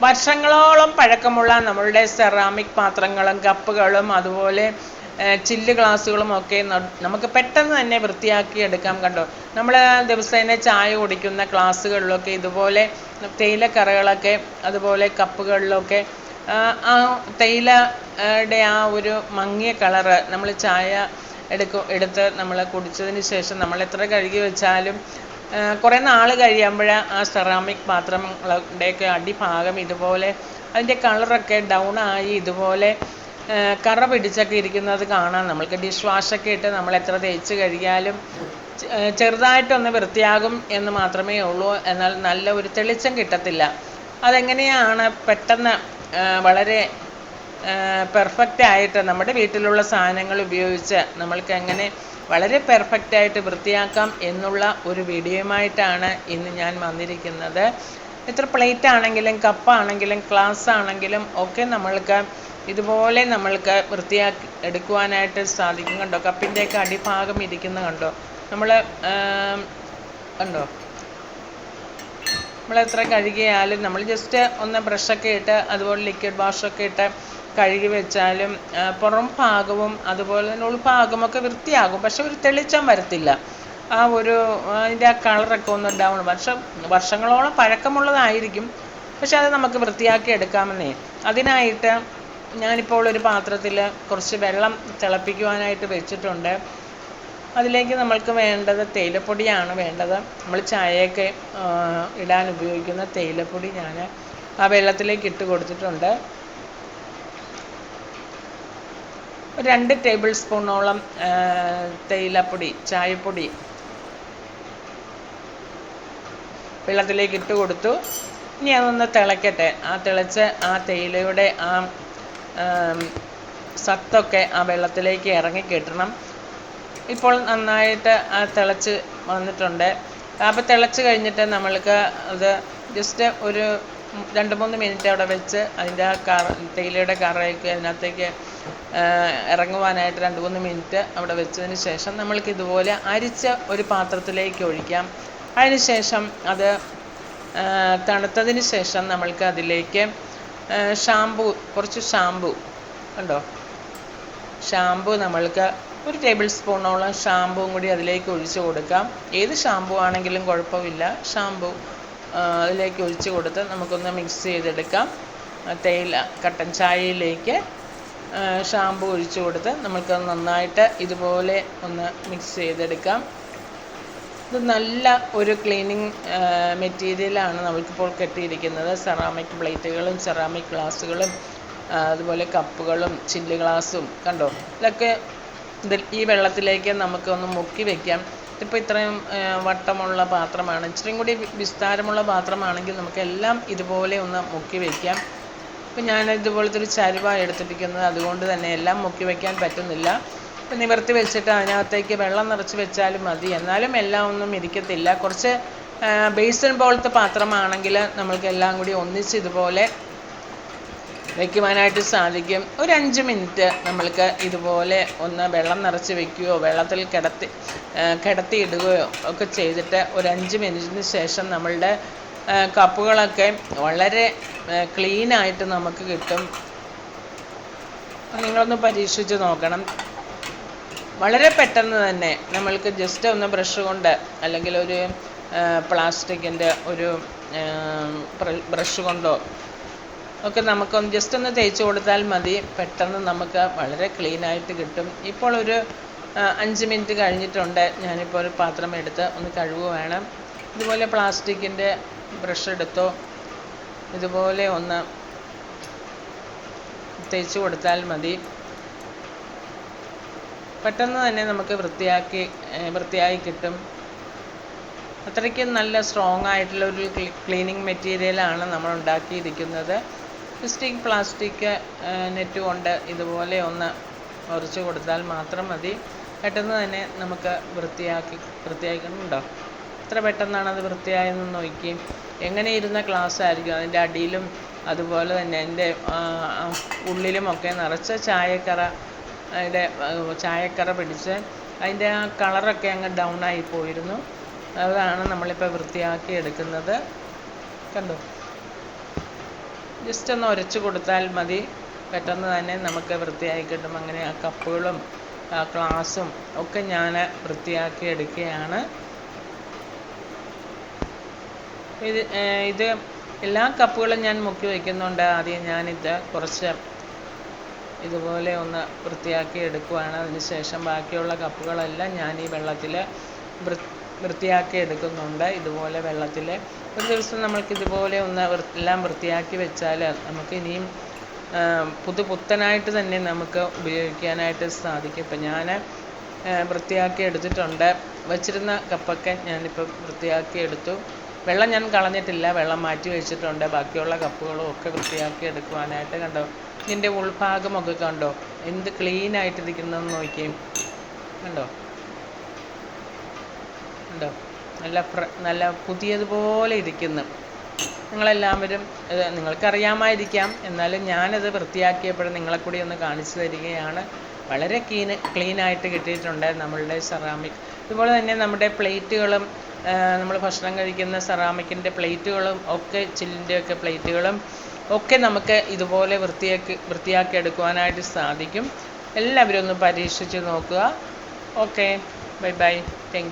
വർഷങ്ങളോളം പഴക്കമുള്ള നമ്മളുടെ സെറാമിക് പാത്രങ്ങളും കപ്പുകളും അതുപോലെ ചില്ല് ഗ്ലാസ്സുകളും ഒക്കെ നമുക്ക് പെട്ടെന്ന് തന്നെ വൃത്തിയാക്കി എടുക്കാം കണ്ടോ? നമ്മൾ ദിവസേന ചായ കുടിക്കുന്ന ഗ്ലാസ്സുകളിലൊക്കെ ഇതുപോലെ തേയിലക്കറകളൊക്കെ അതുപോലെ കപ്പുകളിലൊക്കെ ആ തേയിലയുടെ ആ ഒരു മങ്ങിയ കളറ് നമ്മൾ ചായ എടുക്കും എടുത്ത് നമ്മൾ കുടിച്ചതിന് ശേഷം നമ്മൾ എത്ര കഴുകി വെച്ചാലും കുറേ നാൾ കഴിയുമ്പോൾ ആ സെറാമിക് പാത്രങ്ങളുടെയൊക്കെ അടിഭാഗം ഇതുപോലെ അതിന്റെ കളറൊക്കെ ഡൗൺ ആയി ഇതുപോലെ കറ പിടിച്ചൊക്കെ ഇരിക്കുന്നത് കാണാം. നമ്മൾക്ക് ഡിഷ് വാഷൊക്കെ ഇട്ട് നമ്മൾ എത്ര തേച്ച് കഴുകിയാലും ചെറുതായിട്ടൊന്ന് വൃത്തിയാകും എന്ന് മാത്രമേ ഉള്ളൂ. എന്നാൽ നല്ല ഒരു തെളിച്ചം കിട്ടത്തില്ല. അതെങ്ങനെയാണ് പെട്ടെന്ന് വളരെ പെർഫെക്റ്റ് ആയിട്ട് നമ്മുടെ വീട്ടിലുള്ള സാധനങ്ങൾ ഉപയോഗിച്ച് നമ്മൾക്ക് എങ്ങനെ വളരെ പെർഫെക്റ്റ് ആയിട്ട് വൃത്തിയാക്കാം എന്നുള്ള ഒരു വീഡിയോയുമായിട്ടാണ് ഇന്ന് ഞാൻ വന്നിരിക്കുന്നത്. എത്ര പ്ലേറ്റ് ആണെങ്കിലും കപ്പാണെങ്കിലും ഗ്ലാസ് ആണെങ്കിലും ഒക്കെ നമ്മൾക്ക് ഇതുപോലെ നമ്മൾക്ക് വൃത്തിയാക്കി എടുക്കുവാനായിട്ട് സാധിക്കും. കണ്ടോ? കപ്പിന്റെയൊക്കെ അടിഭാഗം ഇരിക്കുന്ന കണ്ടോ? നമ്മൾ കണ്ടോ? നമ്മൾ എത്ര കഴുകിയാലും നമ്മൾ ജസ്റ്റ് ഒന്ന് ബ്രഷൊക്കെ ഇട്ട് അതുപോലെ ലിക്വിഡ് വാഷൊക്കെ ഇട്ട് കഴുകി വെച്ചാലും പുറം ഭാഗവും അതുപോലെ തന്നെ ഉൾഭാഗമൊക്കെ വൃത്തിയാകും. പക്ഷെ ഒരു തെളിച്ചം വരത്തില്ല. ആ ഒരു അതിന്റെ ആ കളറൊക്കെ ഒന്ന് ഡൗൺ വർഷം വർഷങ്ങളോളം പഴക്കമുള്ളതായിരിക്കും. പക്ഷെ അത് നമുക്ക് വൃത്തിയാക്കി എടുക്കാമെന്നേ. അതിനായിട്ട് ഞാനിപ്പോൾ ഒരു പാത്രത്തിൽ കുറച്ച് വെള്ളം തിളപ്പിക്കുവാനായിട്ട് വെച്ചിട്ടുണ്ട്. അതിലേക്ക് നമ്മൾക്ക് വേണ്ടത് തേയിലപ്പൊടിയാണ് വേണ്ടത്. നമ്മൾ ചായയൊക്കെ ഇടാൻ ഉപയോഗിക്കുന്ന തേയിലപ്പൊടി ഞാൻ ആ വെള്ളത്തിലേക്ക് ഇട്ട് കൊടുത്തിട്ടുണ്ട് ഒരു രണ്ട് ടേബിൾ സ്പൂണോളം തേയിലപ്പൊടി ചായപ്പൊടി വെള്ളത്തിലേക്ക് ഇട്ട് കൊടുത്തു. ഇനി അതൊന്ന് തിളയ്ക്കട്ടെ ആ തിളച്ച് ആ തേയിലയുടെ ആം, സത്തൊക്കെ ആ വെള്ളത്തിലേക്ക് ഇറങ്ങി കിട്ടണം. ഇപ്പോൾ നന്നായിട്ട് ആ തിളച്ച് വന്നിട്ടുണ്ട്. അപ്പോൾ തിളച്ച് കഴിഞ്ഞിട്ട് നമ്മൾക്ക് അത് ജസ്റ്റ് ഒരു രണ്ട് മൂന്ന് മിനിറ്റ് അവിടെ വെച്ച് അതിന്റെ ആ കറ തേയിലയുടെ കറയൊക്കെ അതിനകത്തേക്ക് ഇറങ്ങുവാനായിട്ട് രണ്ട് മൂന്ന് മിനിറ്റ് അവിടെ വെച്ചതിന് ശേഷം നമ്മൾക്ക് ഇതുപോലെ അരിച്ച ഒരു പാത്രത്തിലേക്ക് ഒഴിക്കാം. അതിന് ശേഷം അത് തണുത്തതിന് ശേഷം നമ്മൾക്ക് അതിലേക്ക് ഷാമ്പു കുറച്ച് ഷാമ്പു കണ്ടോ? ഷാമ്പു നമ്മൾക്ക് ഒരു ടേബിൾ സ്പൂണോളം ഷാമ്പുവും കൂടി അതിലേക്ക് ഒഴിച്ചു കൊടുക്കാം. ഏത് ഷാമ്പു ആണെങ്കിലും കുഴപ്പമില്ല. ഷാമ്പു അതിലേക്ക് ഒഴിച്ച് കൊടുത്ത് നമുക്കൊന്ന് മിക്സ് ചെയ്തെടുക്കാം. തേയില കട്ടൻ ചായയിലേക്ക് ഷാമ്പു ഒഴിച്ച് കൊടുത്ത് നമുക്ക് നന്നായിട്ട് ഇതുപോലെ ഒന്ന് മിക്സ് ചെയ്തെടുക്കാം. ഇത് നല്ല ഒരു ക്ലീനിങ് മെറ്റീരിയലാണ് നമുക്കിപ്പോൾ കെട്ടിയിരിക്കുന്നത്. സെറാമിക് പ്ലേറ്റുകളും സെറാമിക് ഗ്ലാസ്സുകളും അതുപോലെ കപ്പുകളും ചില്ല് ഗ്ലാസ്സും കണ്ടോ? ഇതൊക്കെ ഇതിൽ ഈ വെള്ളത്തിലേക്ക് നമുക്കൊന്ന് മുക്കി വെക്കാം. ഇതിപ്പോൾ ഇത്രയും വട്ടമുള്ള പാത്രമാണ്. ഇച്ചിരിയും കൂടി വിസ്താരമുള്ള പാത്രമാണെങ്കിൽ നമുക്ക് എല്ലാം ഇതുപോലെ ഒന്ന് മുക്കി വെക്കാം. ഇപ്പം ഞാൻ ഇതുപോലത്തെ ഒരു ചരുവ എടുത്തിരിക്കുന്നത്. അതുകൊണ്ട് തന്നെ എല്ലാം മുക്കി വയ്ക്കാൻ പറ്റുന്നില്ല. ഇപ്പം നിവർത്തി വെച്ചിട്ട് അതിനകത്തേക്ക് വെള്ളം നിറച്ച് വെച്ചാലും മതി. എന്നാലും എല്ലാം ഒന്നും ഇരിക്കത്തില്ല. കുറച്ച് ബേസിൻ പോലത്തെ പാത്രമാണെങ്കിൽ നമ്മൾക്ക് എല്ലാം കൂടി ഒന്നിച്ച് ഇതുപോലെ വയ്ക്കുവാനായിട്ട് സാധിക്കും. ഒരു അഞ്ച് മിനിറ്റ് നമ്മൾക്ക് ഇതുപോലെ ഒന്ന് വെള്ളം നിറച്ച് വെക്കുകയോ വെള്ളത്തിൽ കിടത്തി കിടത്തിയിടുകയോ ഒക്കെ ചെയ്തിട്ട് ഒരു അഞ്ച് മിനിറ്റിന് ശേഷം നമ്മളുടെ കപ്പുകളൊക്കെ വളരെ ക്ലീനായിട്ട് നമുക്ക് കിട്ടും. നിങ്ങളൊന്ന് പരീക്ഷിച്ച് നോക്കണം. വളരെ പെട്ടെന്ന് തന്നെ നമ്മൾക്ക് ജസ്റ്റ് ഒന്ന് ബ്രഷ് കൊണ്ട് അല്ലെങ്കിൽ ഒരു പ്ലാസ്റ്റിക്കിന്റെ ഒരു ബ്രഷ് കൊണ്ടോ ഒക്കെ നമുക്കൊന്ന് ജസ്റ്റ് ഒന്ന് തേച്ച് കൊടുത്താൽ മതി. പെട്ടെന്ന് നമുക്ക് വളരെ ക്ലീൻ ആയിട്ട് കിട്ടും. ഇപ്പോൾ ഒരു അഞ്ച് മിനിറ്റ് കഴിഞ്ഞിട്ടുണ്ട്. ഞാനിപ്പോൾ ഒരു പാത്രം എടുത്ത് ഒന്ന് കഴുകുകയാണ് ഇതുപോലെ പ്ലാസ്റ്റിക്കിന്റെ ബ്രഷ് എടുത്തോ ഇതുപോലെ ഒന്ന് തേച്ച് കൊടുത്താൽ മതി. പെട്ടെന്ന് തന്നെ നമുക്ക് വൃത്തിയാക്കി വൃത്തിയായി കിട്ടും. അത്രയ്ക്കും നല്ല സ്ട്രോങ് ആയിട്ടുള്ള ഒരു ക്ലീനിങ് മെറ്റീരിയലാണ് നമ്മൾ ഉണ്ടാക്കിയിരിക്കുന്നത്. സ്റ്റിക്ക് പ്ലാസ്റ്റിക് നെറ്റ് കൊണ്ട് ഇതുപോലെ ഒന്ന് ഉറച്ച് കൊടുത്താൽ മാത്രം മതി. പെട്ടെന്ന് തന്നെ നമുക്ക് വൃത്തിയാക്കി വൃത്തിയാക്കുന്നുണ്ടോ എത്ര പെട്ടെന്നാണ് അത് വൃത്തിയായെന്ന് നോക്കി എങ്ങനെ ഇരുന്ന ഗ്ലാസ് ആയിരിക്കും അതിന്റെ അടിയിലും അതുപോലെ തന്നെ അതിന്റെ ഉള്ളിലുമൊക്കെ നിറച്ച ചായക്കറ അതിന്റെ ചായക്കറ പിടിച്ച് അതിന്റെ ആ കളറൊക്കെ അങ്ങ് ഡൗൺ ആയി പോയിരുന്നു. അതാണ് നമ്മളിപ്പോൾ വൃത്തിയാക്കി എടുക്കുന്നത്. കണ്ടോ? ജസ്റ്റ് ഒന്ന് ഉരച്ച് കൊടുത്താൽ മതി. പെട്ടെന്ന് തന്നെ നമുക്ക് വൃത്തിയായി കിട്ടും. അങ്ങനെ ആ കപ്പുകളും ആ ഗ്ലാസും ഒക്കെ ഞാൻ വൃത്തിയാക്കി എടുക്കുകയാണ്. ഇത് ഇത് എല്ലാ കപ്പുകളും ഞാൻ മുക്കി വയ്ക്കുന്നുണ്ട്. ആദ്യം ഞാനിത് കുറച്ച് ഇതുപോലെ ഒന്ന് വൃത്തിയാക്കി എടുക്കുവാണ്. അതിന് ശേഷം ബാക്കിയുള്ള കപ്പുകളെല്ലാം ഞാൻ ഈ വെള്ളത്തിൽ വൃത്തിയാക്കി എടുക്കുന്നുണ്ട്. ഇതുപോലെ വെള്ളത്തിൽ ഒരു ദിവസം നമ്മൾക്ക് ഇതുപോലെ ഒന്ന് എല്ലാം വൃത്തിയാക്കി വെച്ചാൽ നമുക്ക് ഇനിയും പുതു പുത്തനായിട്ട് തന്നെ നമുക്ക് ഉപയോഗിക്കാനായിട്ട് സാധിക്കും. ഇപ്പം ഞാൻ വൃത്തിയാക്കി എടുത്തിട്ടുണ്ട്. വച്ചിരുന്ന കപ്പൊക്കെ ഞാനിപ്പോൾ വൃത്തിയാക്കി എടുത്തു. വെള്ളം ഞാൻ കളഞ്ഞിട്ടില്ല. വെള്ളം മാറ്റി വെച്ചിട്ടുണ്ട്. ബാക്കിയുള്ള കപ്പുകളും ഒക്കെ വൃത്തിയാക്കി എടുക്കുവാനായിട്ട് കണ്ടോ? ഇതിന്റെ ഉൾഭാഗമൊക്കെ കണ്ടോ? എന്ത് ക്ലീൻ ആയിട്ടിരിക്കുന്നതെന്ന് നോക്കിയേ. കണ്ടോ? കണ്ടോ നല്ല നല്ല പുതിയതുപോലെ ഇരിക്കുന്നു. നിങ്ങളെല്ലാവരും നിങ്ങൾക്കറിയാമായിരിക്കാം. എന്നാലും ഞാനത് വൃത്തിയാക്കിയപ്പോഴും നിങ്ങളെ കൂടി ഒന്ന് കാണിച്ചു തരികയാണ്. വളരെ ക്ലീൻ ക്ലീനായിട്ട് കിട്ടിയിട്ടുണ്ട് നമ്മളുടെ സെറാമിക്. ഇതുപോലെ തന്നെ നമ്മുടെ പ്ലേറ്റുകളും നമ്മൾ ഭക്ഷണം കഴിക്കുന്ന സെറാമിക്കിന്റെ പ്ലേറ്റുകളും ഒക്കെ ചില്ലിന്റെ ഒക്കെ പ്ലേറ്റുകളും ഒക്കെ നമുക്ക് ഇതുപോലെ വൃത്തിയാക്കി വൃത്തിയാക്കി എടുക്കുവാനായിട്ട് സാധിക്കും. എല്ലാവരും ഒന്ന് പരീക്ഷിച്ച് നോക്കുക. ഓക്കെ. Bye bye. താങ്ക്